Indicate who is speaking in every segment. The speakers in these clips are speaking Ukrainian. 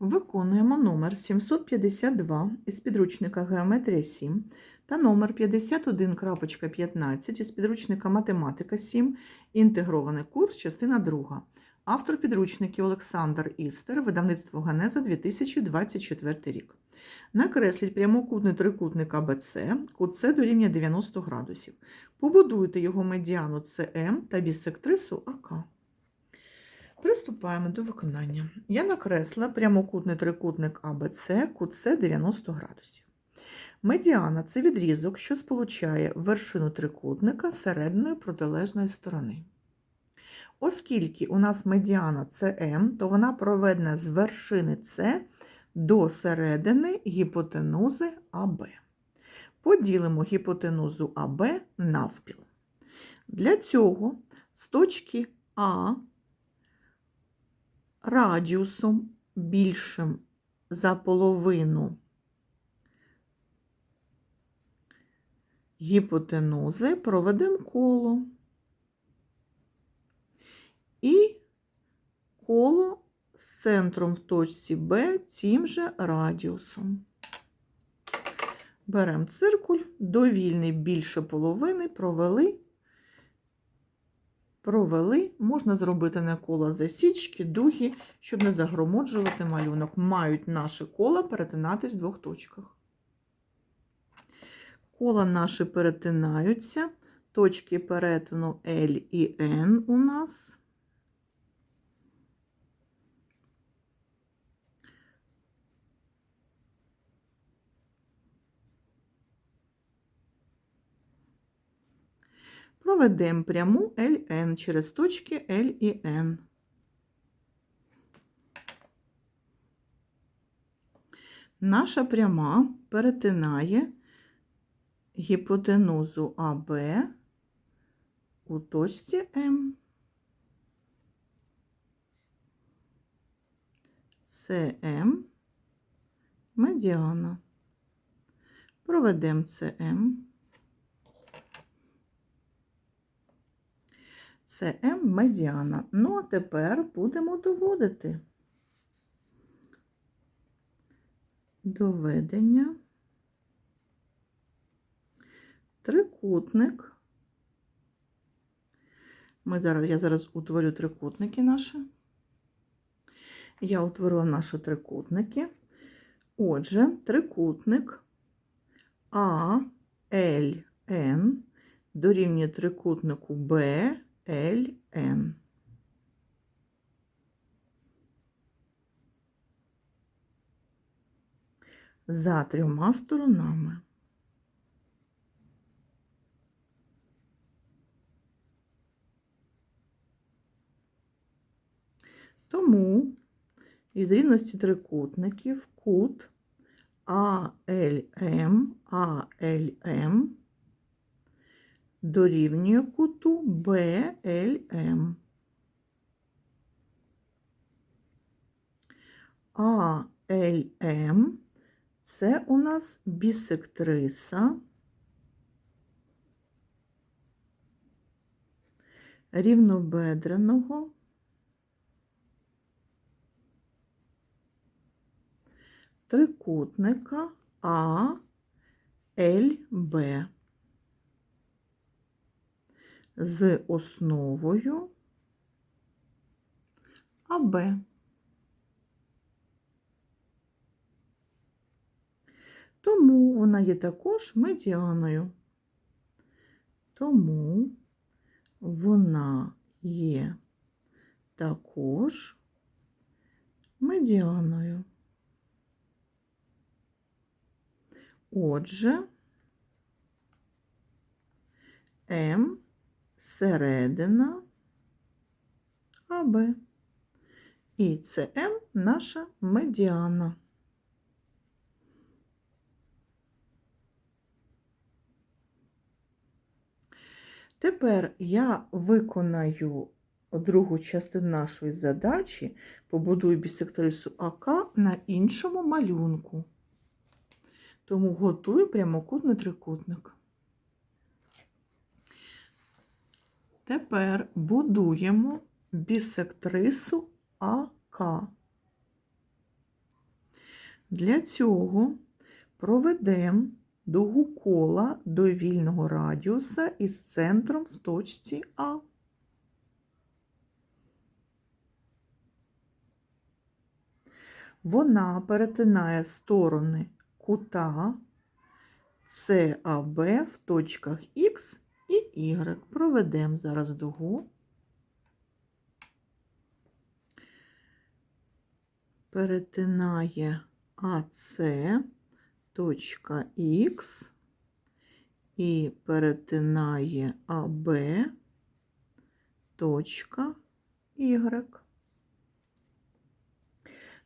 Speaker 1: Виконуємо номер 752 із підручника Геометрія 7 та номер 51.15 із підручника Математика 7, інтегрований курс, частина 2. Автор підручників Олександр Істер, видавництво Генеза 2024 рік. Накресліть прямокутний трикутник АБЦ, кут С дорівнює 90 градусів. Побудуйте його медіану СМ та бісектрису АК. Приступаємо до виконання. Я накресла прямокутний трикутник АБЦ, кут С 90 градусів. Медіана це відрізок, що сполучає вершину трикутника з серединою протилежної сторони. Оскільки у нас медіана СМ, то вона проведена з вершини С до середини гіпотенузи АБ. Поділимо гіпотенузу АБ навпіл. Для цього з точки А радіусом більшим за половину гіпотенузи проведемо коло. І коло з центром в точці Б цим же радіусом. Беремо циркуль, довільний більше половини, провели провели, можна зробити на кола засічки, дуги, щоб не загромоджувати малюнок. Мають наші кола перетинатись в двох точках. Кола наші перетинаються, точки перетину L і N у нас. Проведемо пряму LN через точки L і N. Наша пряма перетинає гіпотенузу АБ у точці М. СМ медіана. Проведемо СМ. Це М медіана. Ну, а тепер будемо доводити доведення. Трикутник. Ми зараз, Я зараз утворю трикутники наші. Я утворила наші трикутники. Отже, трикутник ALN дорівнює трикутнику B. LN. За трьома сторонами. Тому із рівності трикутників кут АЛМ, АЛМ дорівнює куту BLM. АЛМ це у нас бісектриса. Рівнобедреного. Трикутника АЛБ з основою АБ. Тому вона є також медіаною. Тому вона є також медіаною. Отже, М середина АБ. І ЦМ наша медіана. Тепер я виконаю другу частину нашої задачі, побудую бісектрису АК на іншому малюнку. Тому готую прямокутний трикутник. Тепер будуємо бісектрису АК. Для цього проведемо дугу кола до вільного радіуса із центром в точці А. Вона перетинає сторони кута САБ в точках Х і Y. Проведемо зараз дугу. Перетинає АС точка Х і перетинає АБ точка Y.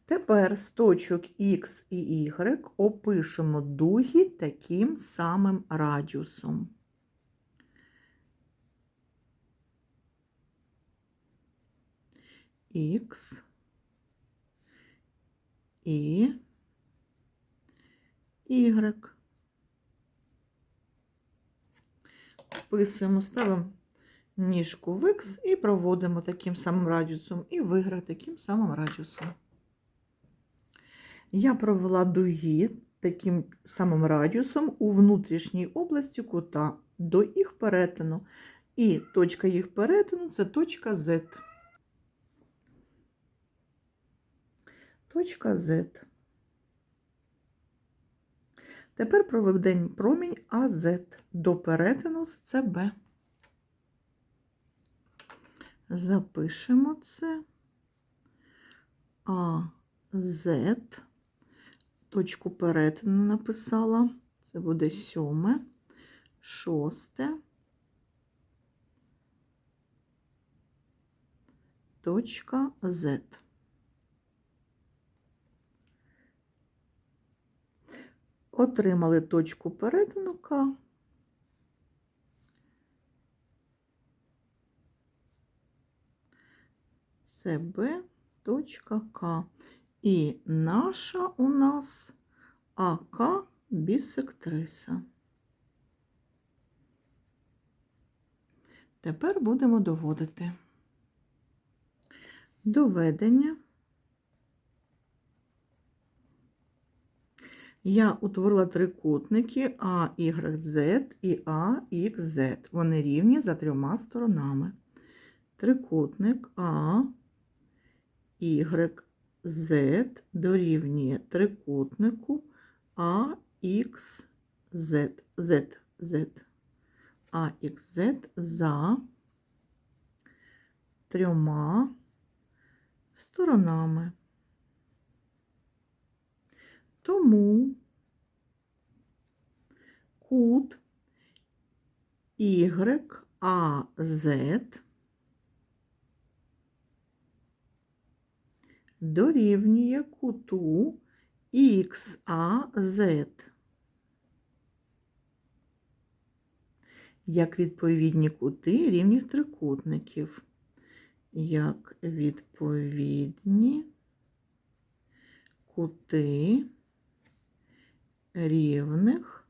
Speaker 1: Тепер з точок Х і Y опишемо дуги таким самим радіусом. Х і Y. Вписуємо, ставимо ніжку в Х і проводимо таким самим радіусом, і в Y таким самим радіусом. Я провела дуги таким самим радіусом у внутрішній області кута до їх перетину. І точка їх перетину це точка Z. Точка Z. Тепер проведемо промінь АЗ до перетину з ЦБ. Запишемо це АЗ. Точку перетину написала. Це буде сьоме, шосте. Точка Z. Отримали точку перетину К. Це Б, точка К. І наша у нас АК бісектриса. Тепер будемо доводити. Доведення. Я утворила трикутники А, Y, Z і А, X, Z. Вони рівні за трьома сторонами. Трикутник А, Y, Z дорівнює трикутнику А, X, Z, Z, Z. А, X, Z за трьома сторонами. Тому кут YAZ дорівнює куту XAZ. Як відповідні кути рівних трикутників. Як відповідні кути рівних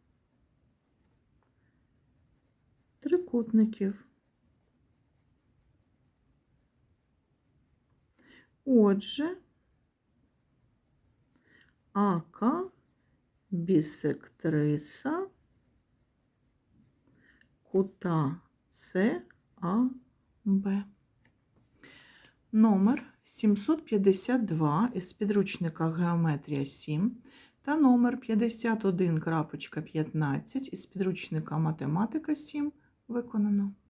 Speaker 1: трикутників. Отже, АК бісектриса кута САБ. Номер 752 із підручника Геометрія 7 та номер 51.15 із підручника Математика 7 виконано.